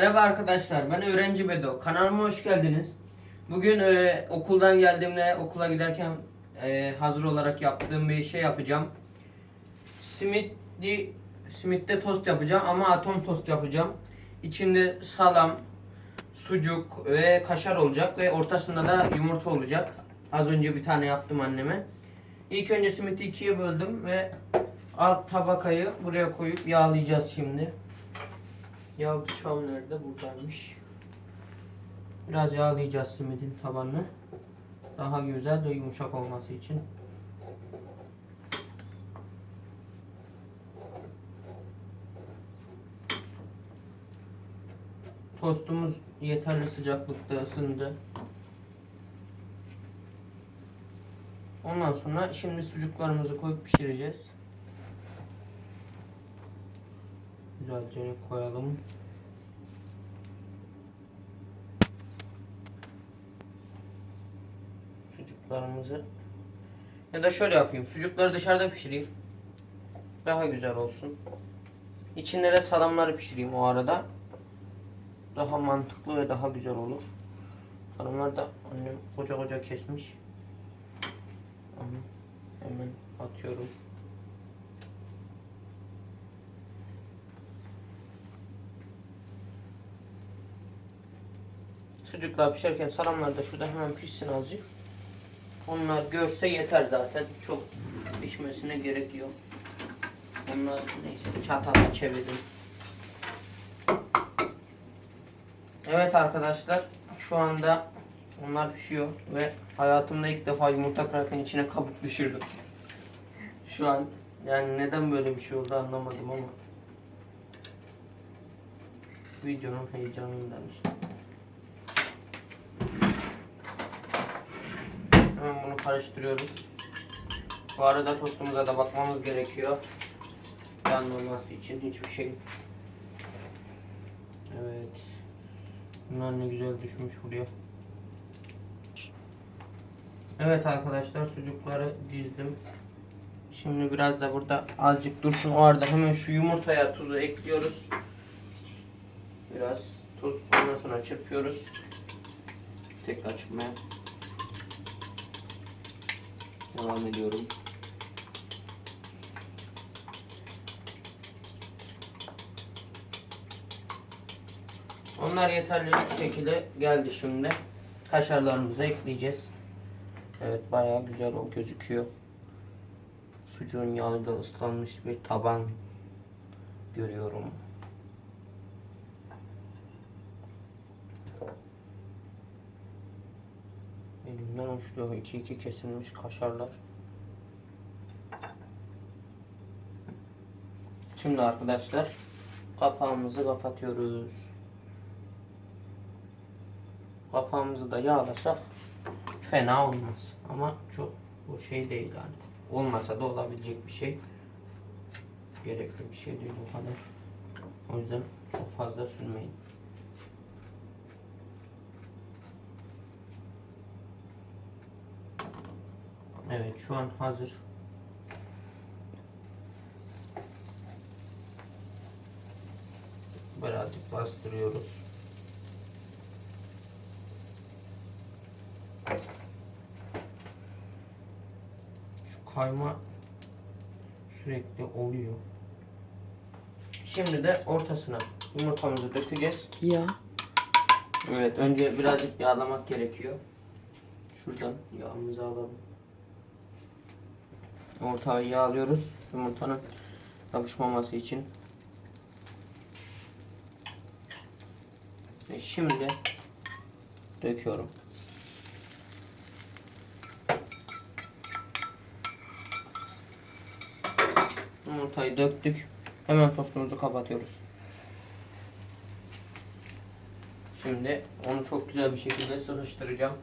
Merhaba arkadaşlar, ben öğrenci Bedo. Kanalıma hoş geldiniz. Bugün e, okuldan geldiğimde okula giderken e, hazır olarak yaptığım bir şey yapacağım. Simitli, simitte tost yapacağım ama atom tost yapacağım. İçinde salam, sucuk ve kaşar olacak ve ortasında da yumurta olacak. Az önce bir tane yaptım anneme. İlk önce simiti ikiye böldüm ve alt tabakayı buraya koyup yağlayacağız şimdi. Yağ bıçağım nerede? Buradaymış. Biraz yağlayacağız simidin tabanını. Daha güzel ve yumuşak olması için. Tostumuz yeterli sıcaklıkta ısındı. Ondan sonra şimdi sucuklarımızı koyup pişireceğiz. Güzelce koyalım. Sucuklarımızı ya da şöyle yapayım. Sucukları dışarıda pişireyim. Daha güzel olsun. İçinde de salamları pişireyim o arada. Daha mantıklı ve daha güzel olur. Salamlar da annem koca koca kesmiş. Hemen atıyorum. Sucuklar pişerken salamlar da şurada hemen pişsin azıcık. Onlar görse yeter zaten. Çok pişmesine gerek yok. Onlar neyse çatalla çevirdim. Evet arkadaşlar şu anda onlar pişiyor ve hayatımda ilk defa yumurta kırarken içine kabuk düşürdüm. Şu an yani neden böyle bir şey oldu anlamadım ama videonun heyecanından işte. Hemen bunu karıştırıyoruz. Bu arada tostumuza da bakmamız gerekiyor. Yanmaması için hiçbir şey. Evet. Bunlar ne güzel düşmüş buraya. Evet arkadaşlar sucukları dizdim. Şimdi biraz da burada azıcık dursun. O arada hemen şu yumurtaya tuzu ekliyoruz. Biraz tuz ondan çırpıyoruz. Tekrar çırpmaya devam ediyorum. Onlar yeterli bir şekilde geldi şimdi. Kaşarlarımızı ekleyeceğiz. Evet bayağı güzel o gözüküyor. Sucuğun yağı da ıslanmış bir taban görüyorum. Elimden uçluyor. 2 iki kesilmiş kaşarlar. Şimdi arkadaşlar kapağımızı kapatıyoruz. Kapağımızı da yağlasak fena olmaz. Ama çok bu şey değil yani. Olmasa da olabilecek bir şey. Gerekli bir şey değil o kadar. O yüzden çok fazla sürmeyin. Evet şu an hazır. Birazcık bastırıyoruz. Şu kayma sürekli oluyor. Şimdi de ortasına yumurtamızı dökeceğiz. Ya. Evet önce birazcık yağlamak gerekiyor. Şuradan yağımızı alalım. Ortağı yağlıyoruz yumurtanın yapışmaması için. Ve şimdi döküyorum. Yumurtayı döktük. Hemen tostumuzu kapatıyoruz. Şimdi onu çok güzel bir şekilde sıkıştıracağım.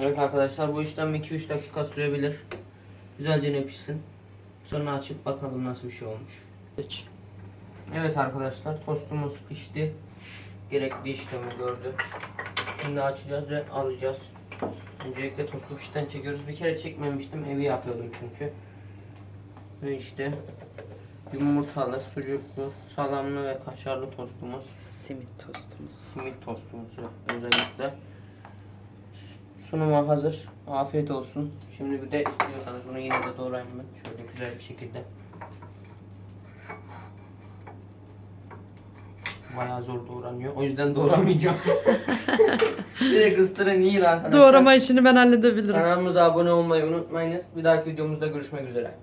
Evet arkadaşlar bu işlem 2-3 dakika sürebilir. Güzelce ne pişsin. Sonra açıp bakalım nasıl bir şey olmuş. Geç. Evet arkadaşlar tostumuz pişti. Gerekli işlemi gördü. Şimdi açacağız ve alacağız. Öncelikle tostu fişten çekiyoruz. Bir kere çekmemiştim. Evi yapıyordum çünkü. Ve işte yumurtalı, sucuklu, salamlı ve kaşarlı tostumuz. Simit tostumuz. Simit tostumuz özellikle. Sunuma hazır. Afiyet olsun. Şimdi bir de istiyorsanız bunu yine de doğrayayım ben. Şöyle güzel bir şekilde. Bayağı zor doğranıyor. O yüzden doğramayacağım. Direkt ıstırın yiyin arkadaşlar. Doğrama işini ben halledebilirim. Kanalımıza abone olmayı unutmayınız. Bir dahaki videomuzda görüşmek üzere.